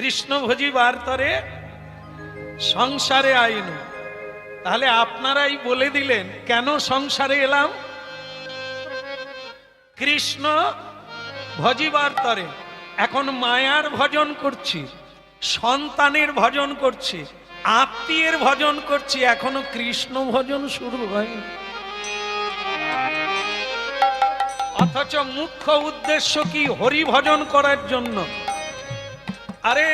কৃষ্ণ ভোজি বার্তরে সংসারে আইন। তাহলে আপনারাই বলে দিলেন, কেন সংসারে এলাম? কৃষ্ণ ভজিবার তরে এখন মায়ার ভজন করছি, সন্তানের ভজন করছি, আত্মীয়ের ভজন করছি, এখনও কৃষ্ণ ভজন শুরু হয়নি। অথচ মুখ্য উদ্দেশ্য কি হরি ভজন করার জন্য? আরে,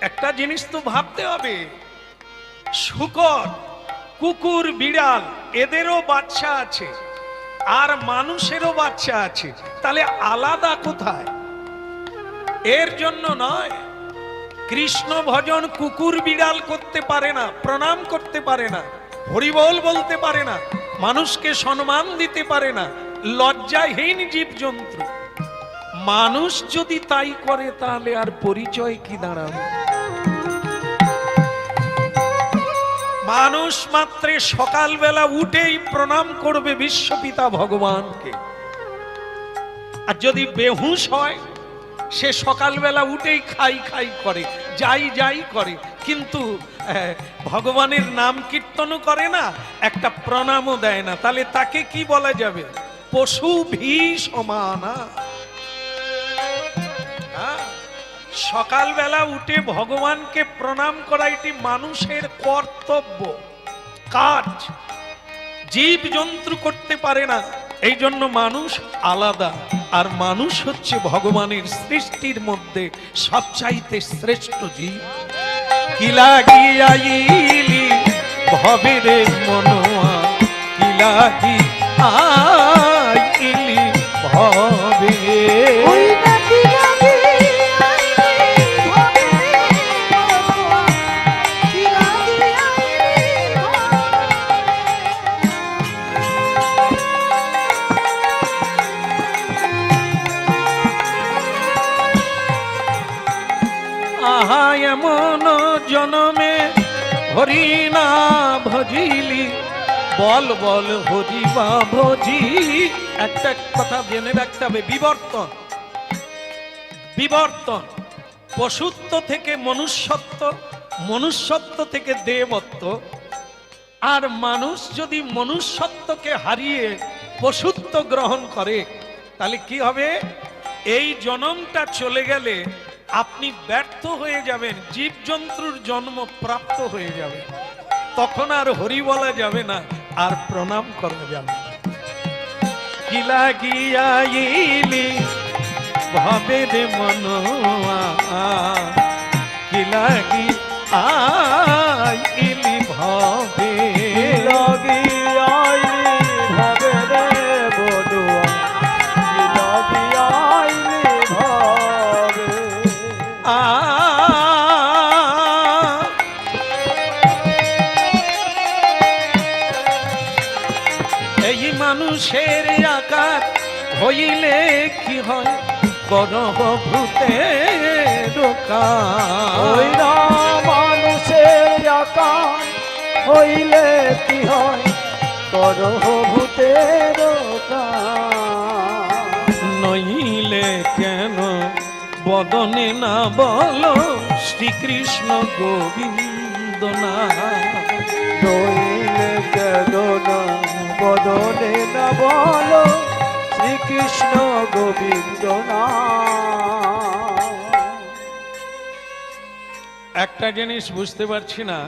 একটা জিনিস তো ভাবতে হবে। শুকর, কুকুর, বিড়াল, এদেরও বাচ্চা আছে, আর মানুষেরও বাচ্চা আছে। তাহলে আলাদা কোথায়? এর জন্য নয়। কৃষ্ণ ভজন কুকুর, বিড়াল করতে পারে না, প্রণাম করতে পারে না, হরিবল বলতে পারে না, মানুষকে সম্মান দিতে পারে না, লজ্জাহীন জীবজন্তু। মানুষ যদি তাই করে, তাহলে আর পরিচয় কি দাঁড়াবে? মানুষ মাত্রে সকালবেলা উঠেই প্রণাম করবে বিশ্বপিতা ভগবানকে। আর যদি বেহুশ হয়, সে সকালবেলা উঠেই খাই খাই করে, যাই যাই করে। কিন্তু ভগবানের নাম কীর্তনও করে না, একটা প্রণামও দেয় না। তাহলে তাকে কি বলা যাবে? পশু ভি সমানা। সকালবেলা উঠে ভগবানকে প্রণাম করা এটি মানুষের কর্তব্য, কাজ। জীব জন্তু করতে পারে না এই জন্য মানুষ আলাদা। আর মানুষ হচ্ছে ভগবানের সৃষ্টির মধ্যে সবচাইতে শ্রেষ্ঠ জীব। কিলা গিয়াইলি ভবে রে মনোয়া কিলা গিয়াইলি বল বল, হরি বা ভজি। একটা কথা জেনে রাখতে হবে, বিবর্তন। বিবর্তন। পশুত্ব থেকে মনুষ্যত্ব মনুষ্যত্ব থেকে দেবত্ব। আর মানুষ যদি মনুষ্যত্বকে হারিয়ে পশুত্ব গ্রহণ করে, তাহলে কি হবে? এই জনমটা চলে গেলে আপনি ব্যর্থ হয়ে যাবেন, জীবজন্তুর জন্ম প্রাপ্ত হয়ে যাবে। তখন আর হরি বলা যাবে না। আর প্রণাম করে যান। ভাবে রে মনোয়া। কিলা গি আইলি ভাবে হইলে কি হয় করহ ভূতের ওই কাজ। মানুষের আকার হইলে কি হয় করহ ভূতের কাজ। নইলে কেন বদনে না বলো শ্রীকৃষ্ণ গোবিন্দ না নইলে কেদনা বদনে না বলো শ্রীকৃষ্ণ গোবিন্দ একটা জিনিস বুঝতে পারছি না,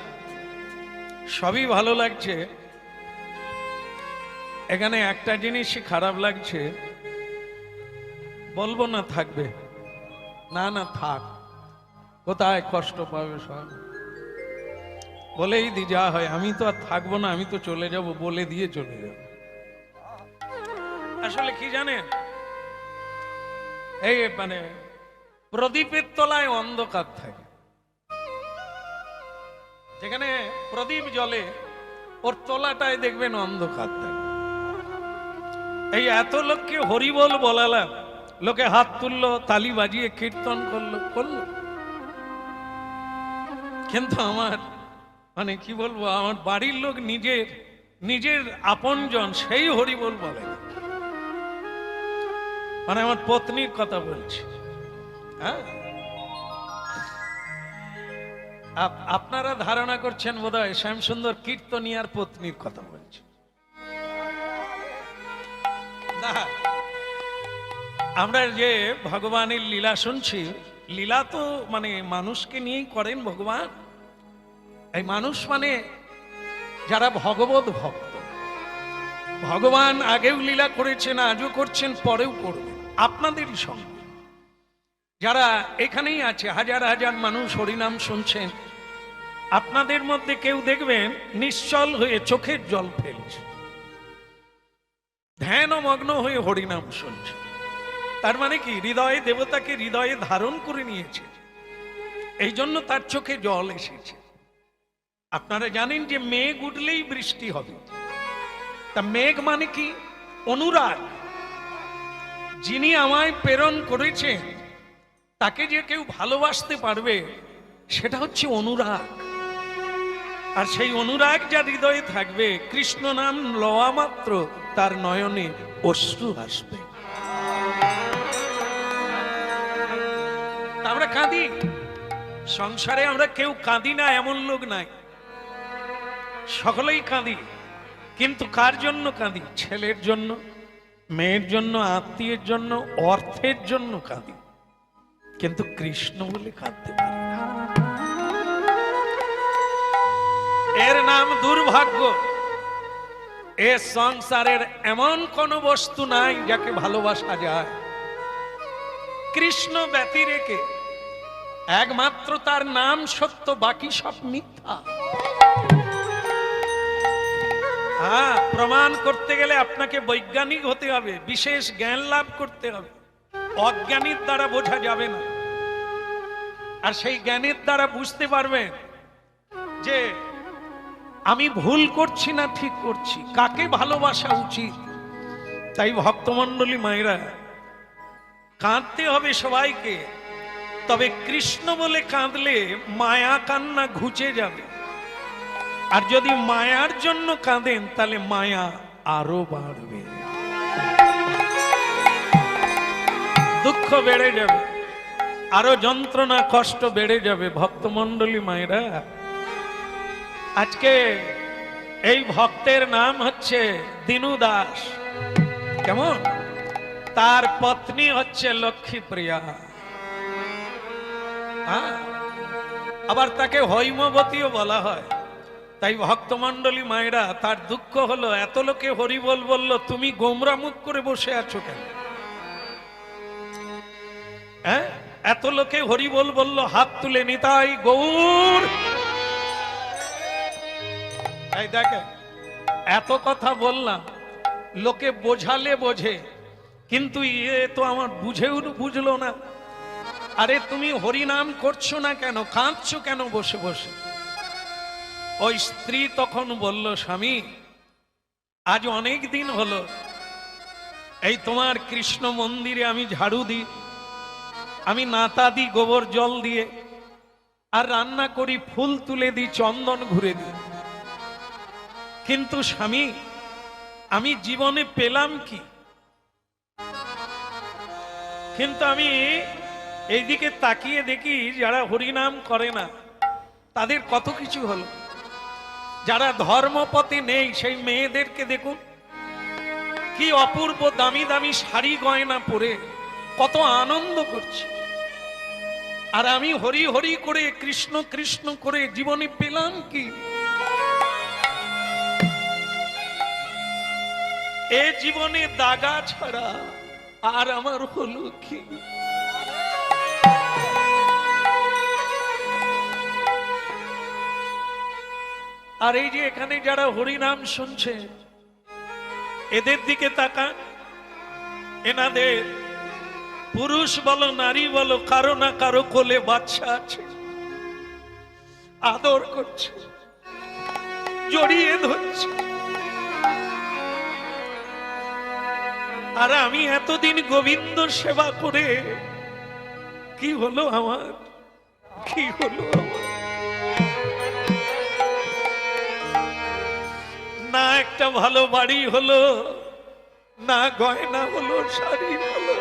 সবই ভালো লাগছে। এখানে একটা জিনিসই খারাপ লাগছে, বলব না থাকবে। না না, থাক। কোথায় কষ্ট পাবে সব? বলেই দি, যা হয়, আমি তো আর থাকব না, আমি তো চলে যাব, বলে দিয়ে চলে যাব। আসলে কি জানেন? এই মানে প্রদীপের তলায় অন্ধকার থাকে। যেখানে প্রদীপ জ্বলে, ওর তলাটায় দেখবেন অন্ধকার থাকে। এই এত লোককে হরিবল বলালাম। লোকে হাত তুললো, তালি বাজিয়ে কীর্তন করল করল। কিন্তু আমার মানে কি বলব, আমার বাড়ির লোক নিজের নিজের আপনজন, সেই হরিবল বলে। মানে আমার পত্নীর কথা বলছি। হ্যাঁ? আপনারা ধারণা করছেন বোধ বোধহয় শ্যামসুন্দর কীর্তনিয়ার পত্নীর কথা বলছে। আমরা যে ভগবানের লীলা শুনছি, লীলা তো মানে মানুষকে নিয়েই করেন ভগবান। এই মানুষ মানে যারা ভগবত ভক্ত। ভগবান আগেও লীলা করেছেন, আজও করছেন, পরেও করবেন। আপনাদেরই সঙ্গে। যারা এখানেই আছে, হাজার হাজার মানুষ হরিনাম শুনছেন, আপনাদের মধ্যে কেউ দেখবেন নিশ্চল হয়ে চোখের জল ফেলছে। ধ্যান মগ্ন হয়ে হরিনাম শুনছে। তার মানে কি? হৃদয়ে দেবতাকে হৃদয়ে ধারণ করে নিয়েছে। এই জন্য তার চোখে জল এসেছে। আপনারা জানেন যে মেঘ উঠলেই বৃষ্টি হবে। তা মেঘ মানে কি? অনুরাগ। যিনি আমায় প্রেরণ করেছেন তাকে যে কেউ ভালোবাসতে পারবে, সেটা হচ্ছে অনুরাগ। আর সেই অনুরাগ যার হৃদয়ে থাকবে, কৃষ্ণ নাম লওয়া মাত্র, তার নয়নে অশ্রু আসবে। আমরা কাঁদি। সংসারে আমরা কেউ কাঁদি না, এমন লোক নাই। সকলেই কাঁদি, কিন্তু কার জন্য কাঁদি? ছেলের জন্য? মেয়ের জন্য, আত্মীয়ের জন্য, অর্থের জন্য কাঁদি। কিন্তু কৃষ্ণ বলে কাঁদতে পারি এর নাম দুর্ভাগ্য। এ সংসারের এমন কোন বস্তু নাই যাকে ভালোবাসা যায়। কৃষ্ণ ব্যতি রেখে একমাত্র তার নাম সত্য, বাকি সব মিথ্যা। প্রমাণ করতে গেলে আপনাকে বৈজ্ঞানিক হতে হবে, বিশেষ জ্ঞান লাভ করতে হবে। অজ্ঞানীর দ্বারা বোঝা যাবে না। আর সেই জ্ঞানের দ্বারা বুঝতে পারবেন যে আমি ভুল করছি না ঠিক করছি, কাকে ভালোবাসা উচিত? তাই ভক্তমণ্ডলী মায়েরা, কাঁদতে হবে সবাইকে, তবে কৃষ্ণ বলে কাঁদলে মায়া কান্না ঘুচে যাবে। আর যদি মায়ার জন্য কাঁদেন, তাহলে মায়া আরও বাড়বে। দুঃখ বেড়ে যাবে, আরও যন্ত্রণা, কষ্ট বেড়ে যাবে, ভক্তমণ্ডলী মায়েরা। আজকে এই ভক্তের নাম হচ্ছে দিনু দাস। কেমন? তার পত্নী হচ্ছে লক্ষ্মীপ্রিয়া। হ্যাঁ? আবার তাকে হৈমবতীও বলা হয়। তাই ভক্তমণ্ডলী মায়েরা, তার দুঃখ হলো, এত লোকে হরিবল বলল, তুমি গোমরা মুখ করে বসে আছো কেন? হ্যাঁ? এত লোকে হরিবল বলল, হাত তুলে নিতাই গৌর! এই দেখে এত কথা বললাম, লোকে বোঝালে বোঝে, কিন্তু ইয়ে তো আমার বুঝেও বুঝলো না। আরে তুমি হরিনাম করছ না কেন? কাঁদছো কেন বসে বসে? ওই স্ত্রী তখন বলল, স্বামী, আজ অনেক দিন হলো। এই তোমার কৃষ্ণ মন্দিরে আমি ঝাড়ু দিই। আমি নাতা দিই, গোবর জল দিয়ে, আর রান্না করি, ফুল তুলে দিই, চন্দন ঘুরে দিই। কিন্তু স্বামী, আমি জীবনে পেলাম কি? কিন্তু আমি এইদিকে তাকিয়ে দেখি যারা হরিনাম করে না, তাদের কত কিছু হলো। যারা ধর্মপথে নেই, সেই মেয়েদেরকে দেখুন। কি অপূর্ব দামি দামি শাড়ি গয়না পরে কত আনন্দ করছে। আর আমি হরি হরি করে, কৃষ্ণ কৃষ্ণ করে জীবনে পেলাম কি? এ জীবনে দাগা ছাড়া আর আমার হলো কি? আর এই যে এখানে যারা হরিনাম শুনছে, এদের দিকে তাকান। এনাদের পুরুষ বলো, নারী বলো, কারও না কারও কোলে বাচ্চা আছে। আদর করছে, জড়িয়ে ধরছে। আর আমি এতদিন গোবিন্দ সেবা করে, কি হলো আমার? কি হলো আমার? না একটা ভালো বাড়ি হলো, না গয়না হলো, শাড়ি হলো।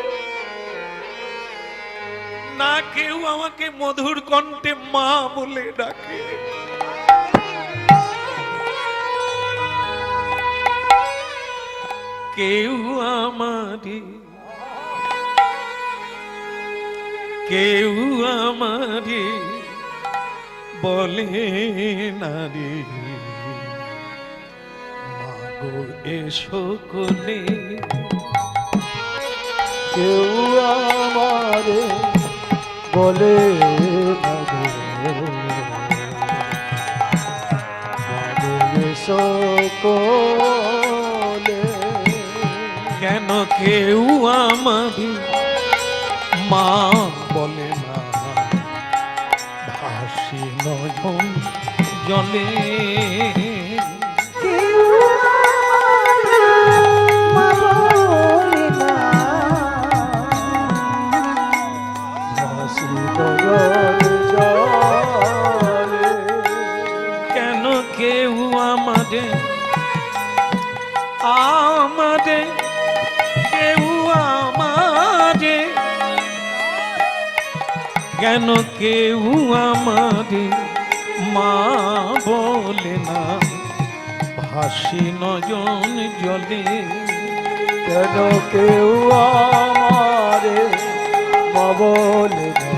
না কেউ আমাকে মধুর কণ্ঠে মা বলে ডাকে। কেউ আমারে কেউ আমারে বলে না এসো কেউ আমারে বলে না গো, মাগো এসো কোলে। কেন কেউ আমারে মা বলে না? ভাসি নয়ন জলে। আমাদের আমাদের, কেউ আমাদের, কেন কেউ আমাদের মা বলে না? ভাসি নজন জলে কেন কেউ আমারে মা বলে না?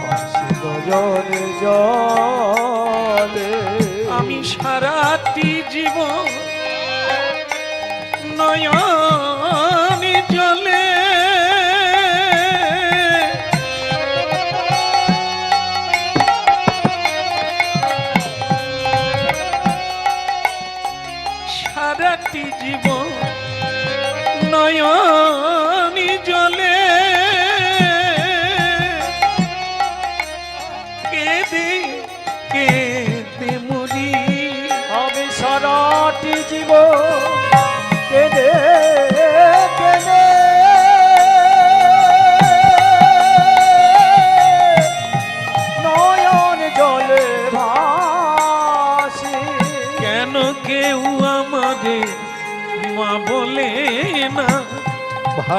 হাসি নয়ন জলে সারাটি জীবন নয়ন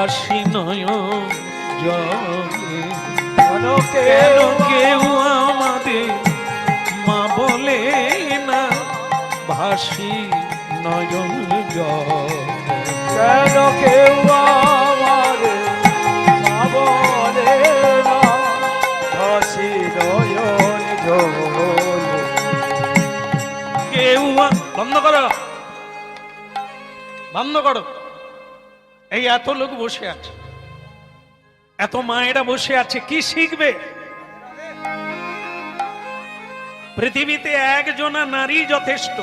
ভাসি নয় জলে। কেন কেউ কেউ আমাদের মা বলে না ভাসি নয়ন কেন কেউ আমারে মা বলে না হাসি নয়ন কেউ বন্ধ করো। বন্ধ করো। এই এত লোক বসে আছে। এত মায়েরা বসে আছে, কি শিখবে? পৃথিবীতে একজনা নারী যথেষ্ট,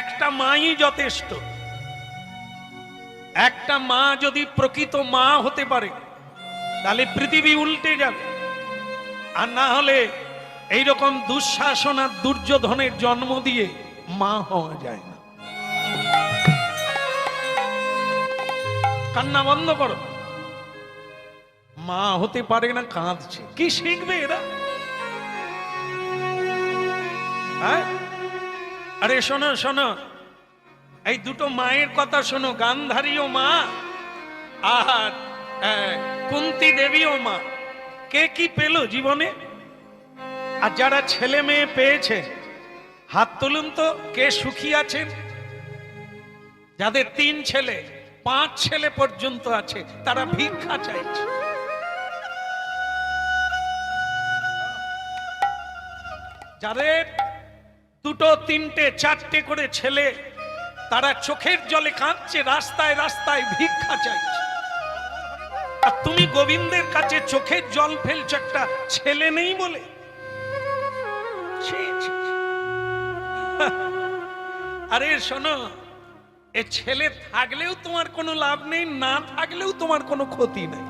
একটা মাই যথেষ্ট, একটা মা যদি প্রকৃত মা হতে পারে, তাহলে পৃথিবী উল্টে যাবে। আর না হলে এইরকম দুঃশাসন আর দুর্যোধনের জন্ম দিয়ে মা হওয়া যায় না। কান্না বন্ধ করো। মা হতে পারে না কাঁদছে। কি শিখবে এরা? হ্যাঁ? আরে শোনো শোনো। এই দুটো মায়ের কথা শোনো গান্ধারীও মা আর আহ, কুন্তি দেবীও মা। কে কি পেল জীবনে? আর যারা ছেলে মেয়ে পেয়েছে হাত তুলুন তো কে সুখী আছেন? যাদের তিন ছেলে পাঁচ ছেলে পর্যন্ত আছে, তারা ভিক্ষা চাইছে। যাদের দুটো, তিনটে, চারটে করে ছেলে, তারা চোখের জলে কাঁদছে, রাস্তায় রাস্তায় ভিক্ষা চাইছে। আর তুমি গোবিন্দের কাছে চোখের জল ফেলছো, একটা ছেলে নেই বলে। আরে শোনো এ ছেলে থাকলেও তোমার কোনো লাভ নেই, না থাকলেও তোমার কোনো ক্ষতি নেই।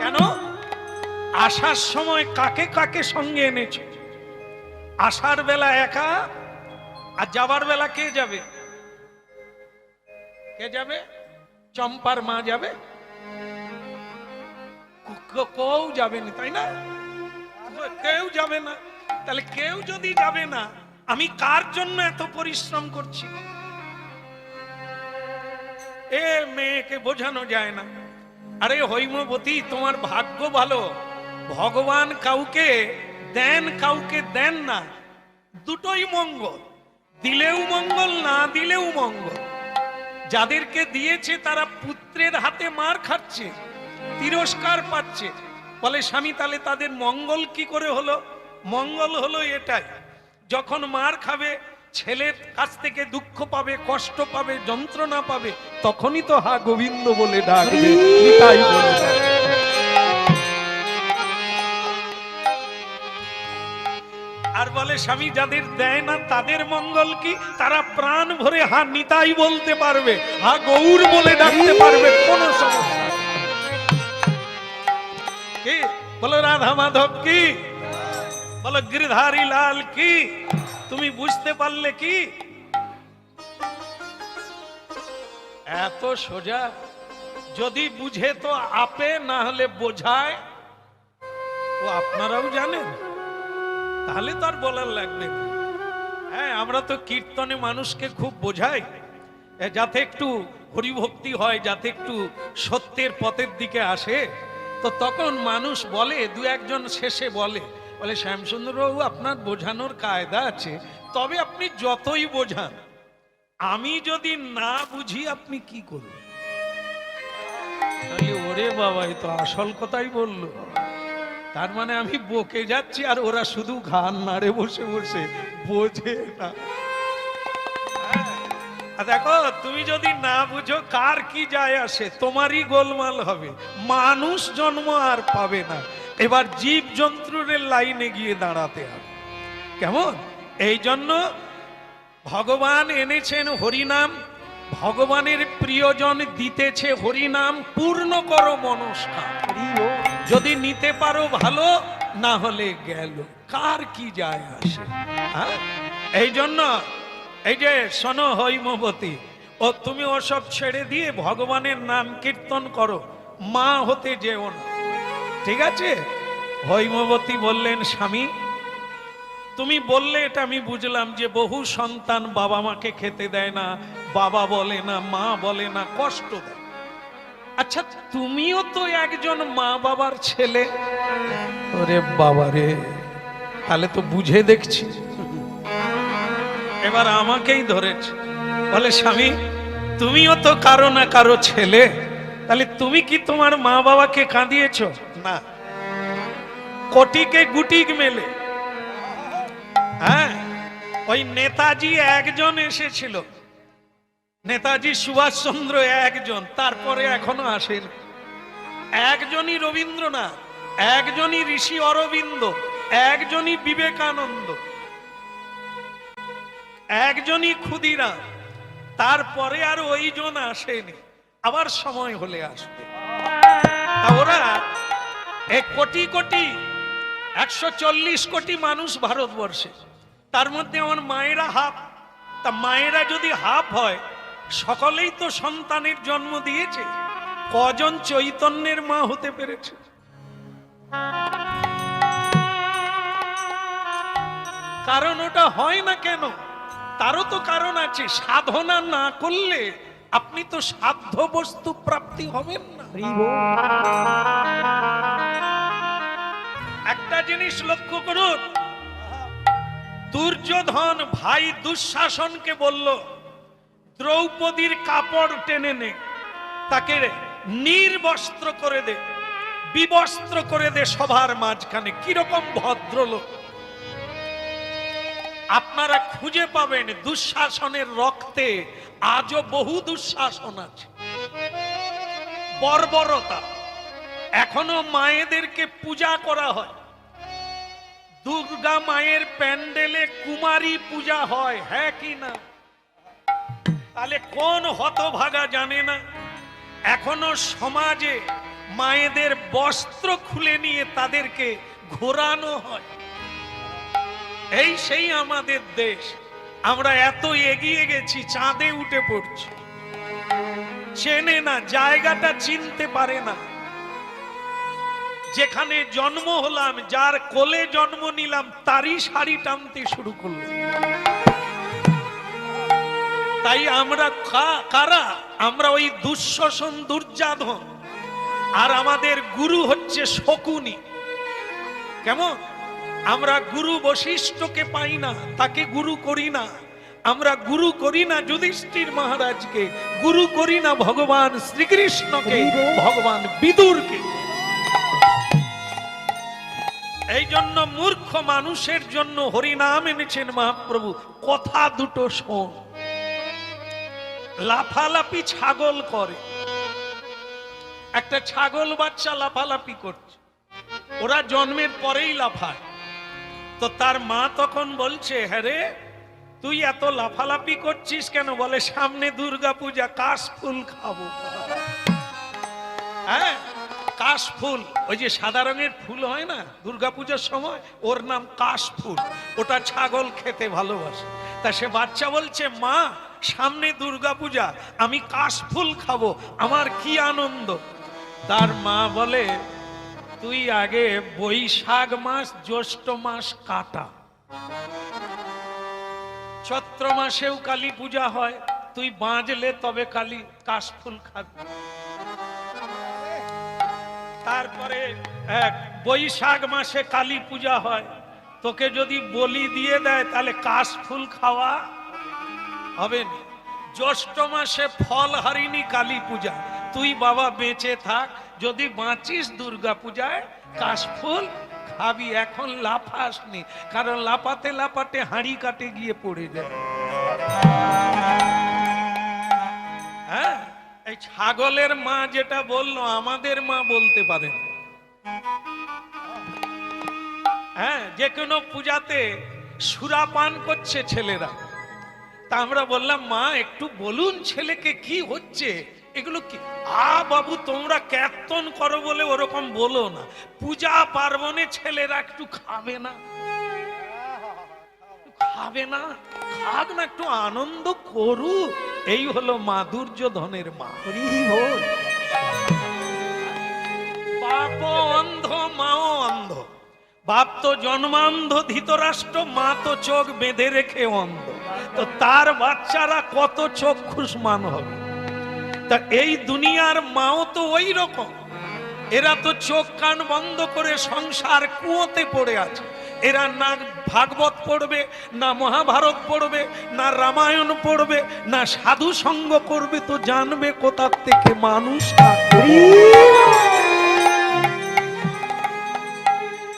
কেন? আসার সময় কাকে কাকে সঙ্গে এনেছো? আসার বেলা একা আর যাবার বেলা কে যাবে? কে যাবে? চম্পার মা যাবে? কেউ যাবে না, তাই না? কেউ যাবে না। তাহলে কেউ যদি যাবে না, আমি কার জন্য এত পরিশ্রম করছি? এ মেয়েকে বোঝানো যায় না। আরে হৈমবতী, তোমার ভাগ্য ভালো। ভগবান কাউকে দেন কাউকে দেন না। দুটোই মঙ্গল। দিলেও মঙ্গল, না দিলেও মঙ্গল। যাদেরকে দিয়েছে, তারা পুত্রের হাতে মার খাচ্ছে, তিরস্কার পাচ্ছে। বলে, স্বামী, তাহলে তাদের মঙ্গল কি করে হলো? মঙ্গল হলো এটাই, যখন মার খাবে ছেলের কাছ থেকে দুঃখ পাবে, কষ্ট পাবে, যন্ত্রণা পাবে, তখনই তো হা গোবিন্দ বলে ডাকবে আর বলে, স্বামী, যাদের দেয় না, তাদের মঙ্গল কি? তারা প্রাণ ভরে হা নিতাই বলতে পারবে, হা গৌর বলে ডাকতে পারবে, কোন সমস্যা বলো, রাধা মাধব কি? বলো, গিরধারী লাল কি? তুমি বুঝতে পারলে কি? এত সোজা, যদি বুঝে তো আপে, না হলে বোঝায়? ও, আপনারাও জানেন? তাহলে তো আর বলার লাগবে হ্যাঁ আমরা তো কীর্তনে মানুষকে খুব বোঝাই। যাতে একটু হরিভক্তি হয়, যাতে একটু সত্যের পথের দিকে আসে। তো তখন মানুষ বলে, দু একজন শেষে বলে। বলে শ্যামসুন্দরবাবু আপনার বোঝানোর কায়দা আছে, তবে আপনি যতই বোঝান, আমি যদি না বুঝি, আপনি কি করবেন? ওরে বাবা, এ তো আসল কথাই বলল। তার মানে আমি বকে যাচ্ছি, আর ওরা শুধু ঘান নাড়ে বসে বসে বোঝে না। হ্যাঁ। দেখো, তুমি যদি না বুঝো, কার কি যায় আসে? তোমারই গোলমাল হবে। মানুষ জন্ম আর পাবে না। এবার জীব জন্তুর লাইনে গিয়ে দাঁড়াতে হবে। কেমন? এই জন্য ভগবান এনেছেন হরিনাম, ভগবানের প্রিয়জন দিতেছে হরিনাম, পূর্ণ করো মনস্কার যদি নিতে পারো ভালো, না হলে গেল। কার কি যায় আসে? এই জন্য, এই যে শোনো হৈমবতী, ও তুমি ওসব ছেড়ে দিয়ে ভগবানের নাম কীর্তন করো, মা হতে যেও না। ঠিক আছে? হৈমবতী বললেন স্বামী তুমি বললে এটা আমি বুঝলাম যে বহু সন্তান বাবা মাকে খেতে দেয় না বাবা বলে না মা বলে না কষ্ট দেয়। আচ্ছা তুমিও তো একজন মা বাবার ছেলে। ওরে বাবা রে তাহলে তো বুঝে দেখছি। এবার আমাকেই ধরেছে। বলে স্বামী তুমিও তো কারও না কারও ছেলে তাহলে তুমি কি তোমার মা বাবাকে কাঁদিয়েছ? না। কোটিকে গুটিক মেলে। হ্যাঁ ওই নেতাজি একজন এসেছিল। নেতাজি সুভাষচন্দ্র একজন, তারপরে এখনও আসেন। একজনই রবীন্দ্রনাথ, একজনই ঋষি অরবিন্দ, একজনই বিবেকানন্দ, একজনই ক্ষুদিরাম, তারপরে আর ওইজন আসেনি। আবার সময় হলে আসবে। ওরা এক কোটি কোটি, একশো চল্লিশ কোটি মানুষ ভারতবর্ষে। তার মধ্যে আমার মায়েরা হাফ। তা মায়েরা যদি হাফ হয়, সকলেই তো সন্তানের জন্ম দিয়েছে। কজন চৈতন্যের মা হতে পেরেছে? কারণ ওটা হয় না কেন? তারও তো কারণ আছে। সাধনা না করলে আপনি তো সাধ্য বস্তু প্রাপ্তি হবেন না। একটা জিনিস লক্ষ্য করুন। দুর্যোধন ভাই দুঃশাসনকে বলল, দ্রৌপদীর কাপড় টেনে নে, তাকে নির্বস্ত্র করে দে, বিবস্ত্র করে দে সভার মাঝখানে। কীরকম ভদ্রলোক। আপনারা খুঁজে পাবেন দুঃশাসনের রক্তে আজও বহু দুঃশাসন আছে। বর্বরতা। এখনও মায়েদেরকে পূজা করা হয়। দুর্গা মায়ের প্যান্ডেলে কুমারী পূজা হয় হ্যাঁ কি না? তাহলে কোন হতভাগা জানে না? এখনও সমাজে মায়েদের বস্ত্র খুলে নিয়ে তাদেরকে ঘোরানো হয়। এই সেই আমাদের দেশ। আমরা এত এগিয়ে গেছি, চাঁদে উঠে পড়ছি। চেনে না, জায়গাটা চিনতে পারে না। যেখানে জন্ম হলাম যার কোলে জন্ম নিলাম তারই শাড়ি টানতে শুরু করল তাই আমরা কারা? আমরা ওই দুঃশাসন দুর্যাধন। আর আমাদের গুরু হচ্ছে শকুনি। কেমন? আমরা গুরু বশিষ্ঠকে পাই না তাকে গুরু করি না। আমরা গুরু করি না যুধিষ্ঠির মহারাজকে গুরু করি না ভগবান শ্রীকৃষ্ণকে ভগবান বিদুরকে। এই জন্য মূর্খ মানুষের জন্য হরিনাম এনেছেন মহাপ্রভু। কথা দুটো শোন। লাফালাপি ছাগল করে। একটা ছাগল বাচ্চা লাফালাপি করছে। ওরা জন্মের পরেই লাফায়। তো তার মা তখন বলছে হ্যাঁ রে, তুই এত লাফালাফি করছিস কেন? বলে, সামনে দুর্গা পূজা কাশ ফুল খাব। হ্যাঁ কাশ ফুল ওই যে সাদা রঙের ফুল হয় না দুর্গা পূজার সময়, ওর নাম কাশ ফুল ওটা ছাগল খেতে ভালোবাসে। তা সে বাচ্চা বলছে, মা, সামনে দুর্গা পূজা আমি কাশ ফুল খাব, আমার কি আনন্দ? তার মা বলে, তুই আগে বৈশাখ মাস, জ্যৈষ্ঠ মাস কাটা। চৈত্র মাসেও কালী পূজা হয়, তুই বাঁচলে তবে কালী কাশফুল খাবি। তারপরে বৈশাখ মাসে কালী পূজা হয়। তোকে যদি বলি দিয়ে দেয়, তাহলে কাশফুল খাওয়া হবে জ্যৈষ্ঠ মাসে ফল হারিনি কালী পূজা। তুই বাবা বেঁচে থাক, যদি বাঁচিস দুর্গা পূজায় কাশফুল খাবি। এখন লাফাসনি কারণ লাপাতে লাপাতে হাঁড়ি কাটে গিয়ে পড়ে যায়। হ্যাঁ? এই ছাগলের মা যেটা বলল, আমাদের মা বলতে পারেন। হ্যাঁ যে কোনো পূজাতে সুরাপান করছে ছেলেরা। তা আমরা বললাম, মা, একটু বলুন ছেলেকে কি হচ্ছে? এগুলো কি আ, বাবু, তোমরা কীর্তন করো বলে ওরকম বলো না। পূজা পার্বণে ছেলেরা একটু খাবে না। খাবে না, খাক না, একটু আনন্দ করুক। এই হলো মাধুর্য ধনের মা। বাপ অন্ধ মাও অন্ধ। বাপ তো জন্মান্ধ ধৃতরাষ্ট্র মা তো চোখ বেঁধে রেখে অন্ধ। তো তার বাচ্চারা কত চক্ষুষ্মান হবে? তা এই দুনিয়ার মাও তো ওই রকম। এরা তো চোখ কান বন্ধ করে সংসার কুয়োতে পড়ে আছে। এরা না ভাগবত পড়বে, না মহাভারত পড়বে, না রামায়ণ পড়বে, না সাধু সঙ্গ করবে তো জানবে কোথার থেকে মানুষ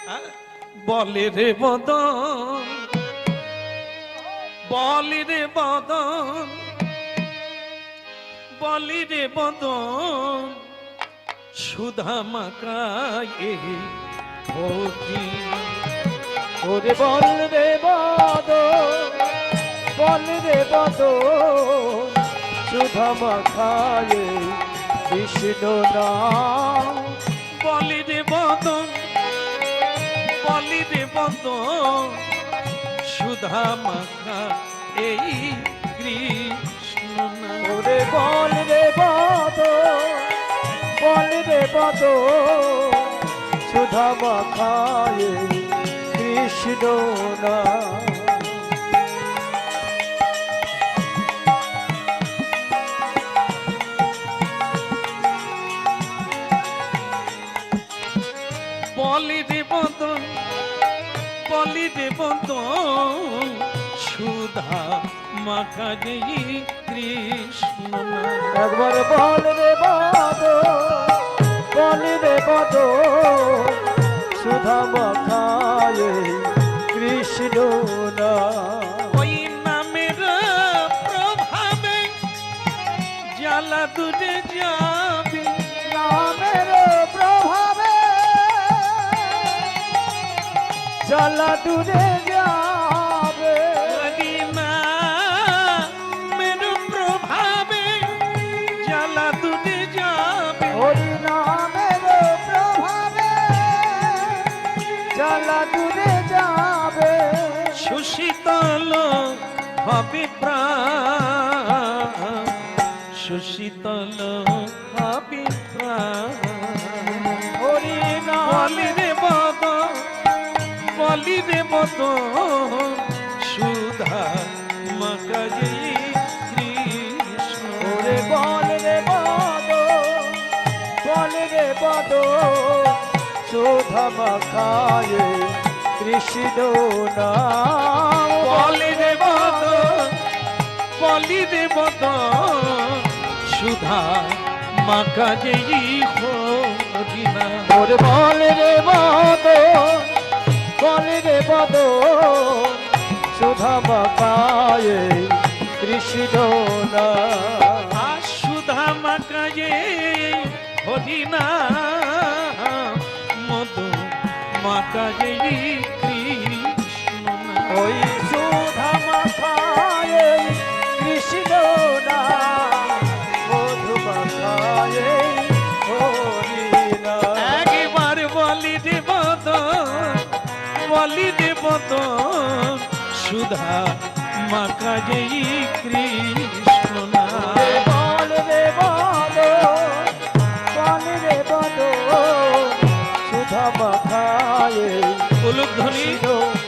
হ্যাঁ? বলে রে বদন, বলে রে বদন, বলি রে বদন সুধা মাকায়ে ভোগী ওরে বল রে বদ বল রে বদ সুধা মাখায়ে কৃষ্ণ নাম। বলি রে বদন বলি রে বদন সুধা মাখা এই কৃষ্ণ ওরে বল রে বদ বল রে বদ সুধা মাখায়ে কৃষ্ণ নাম বলি রে বলি রে সুধা মাখা যেই কৃষ্ণ একবার বল রে বদ বল রে বদ মাখায়ে কৃষ্ণ নাম ওই নামের প্রভাবে জ্বালা দূরে যাবে। নামের প্রভাবে জ্বালা দূরে সুশীতল হবে প্রাণ। সুশীতল হবে প্রাণ। হরি নাম বলি রে বদ বলি রে বদ সুধা মকাজি কৃষ্ণ। ওরে বল রে বদ বল রে বদ সুধা মাখায়ে কৃষ্ণ নাম। বলি বদন বলি বদন সুধা মাকা যেই হরিনা ওর বল রে বদ বল রে বদ সুধা মাখায়ে কৃষ্ণ নাম। সুধা মাকা যে হরিনা মাকা কৃষ্ণ ওই সুধা মাখায়ে কৃষ্ণ নাম মধু মাখায়ে হরি নাম একবার বলি রে বদন, বলি রে বদন, সুধা মাকা কৃষ্ণ নাম। বল রে বল মাখায়ে উলুধ্বনি।